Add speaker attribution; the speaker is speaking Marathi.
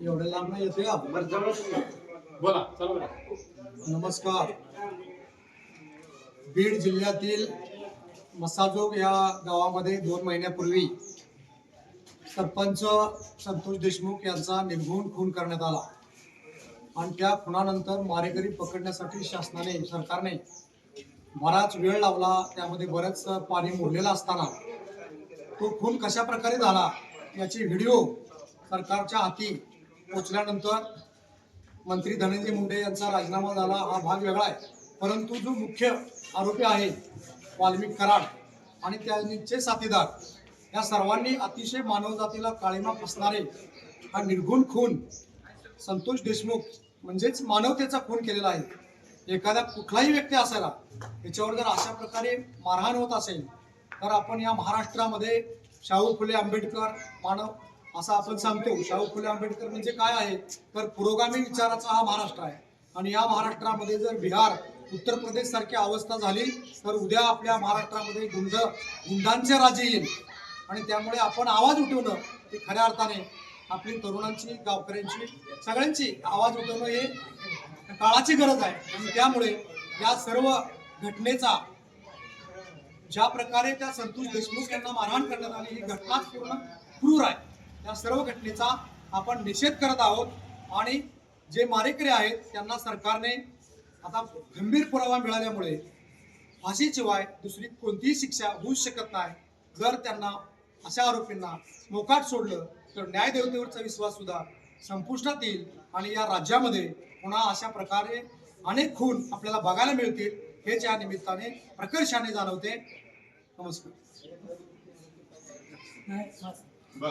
Speaker 1: एवढ्या लांब येतोय आपण.
Speaker 2: बोला चला बोला
Speaker 1: नमस्कार. बीड जिल्ह्यातील मसाजोग या गावामध्ये दोन महिन्यापूर्वी सरपंच संतोष देशमुख यांचा निर्घुण खून करण्यात आला. आणि त्या खुनानंतर मारेकरी पकडण्यासाठी शासनाने सरकारने बराच वेळ लावला. त्यामध्ये बरंच पाणी मोडलेलं असताना तो खून कशा प्रकारे झाला याची व्हिडिओ सरकारच्या हाती पोचल्यानंतर मंत्री धनंजय मुंडे यांचा राजीनामा झाला. हा भाग वेगळा आहे. परंतु जो मुख्य आरोपी आहे वाल्मिक कराड आणि त्यांचे साथीदार या सर्वांनी अतिशय मानवजातीला काळीमा फसणारे हा निर्गुण खून संतोष देशमुख म्हणजेच मानवतेचा खून केलेला आहे. एखादा कुठलाही व्यक्ती असायला याच्यावर जर अशा प्रकारे मारहाण होत असेल तर आपण या महाराष्ट्रामध्ये शाहू फुले आंबेडकर मानव असं आपण सांगतो शाहू फुले आंबेडकर म्हणजे काय आहे? तर पुरोगामी विचाराचा हा महाराष्ट्र आहे. आणि या महाराष्ट्रामध्ये जर बिहार उत्तर प्रदेश सारखी अवस्था झाली तर उद्या आपल्या महाराष्ट्रामध्ये गुंड गुंडांचे राज्य येईल. आणि त्यामुळे आपण आवाज उठवणं हे खऱ्या अर्थाने आपली तरुणांची गावकऱ्यांची सगळ्यांची आवाज उठवणं हे काळाची गरज आहे. आणि त्यामुळे या सर्व घटनेचा ज्या प्रकारे त्या संतोष देशमुख यांना मारहाण करण्यात आली ही घटनाच पूर्ण क्रूर आहे. या सर्व घटनेचा आपण निषेध करत आहोत. आणि जे मारेकरी आहेत त्यांना सरकारने आता गंभीर पुरावा मिळाल्यामुळे फाशीशिवाय दुसरी कोणतीही शिक्षा होऊ शकत नाही. जर त्यांना अशा आरोपींना मोकाट सोडलं तर न्यायदेवतेवरचा विश्वास सुद्धा संपुष्टात येईल आणि या राज्यामध्ये पुन्हा अशा प्रकारे अनेक खून आपल्याला बघायला मिळतील हेच या निमित्ताने प्रकर्षाने जाणवते. नमस्कार.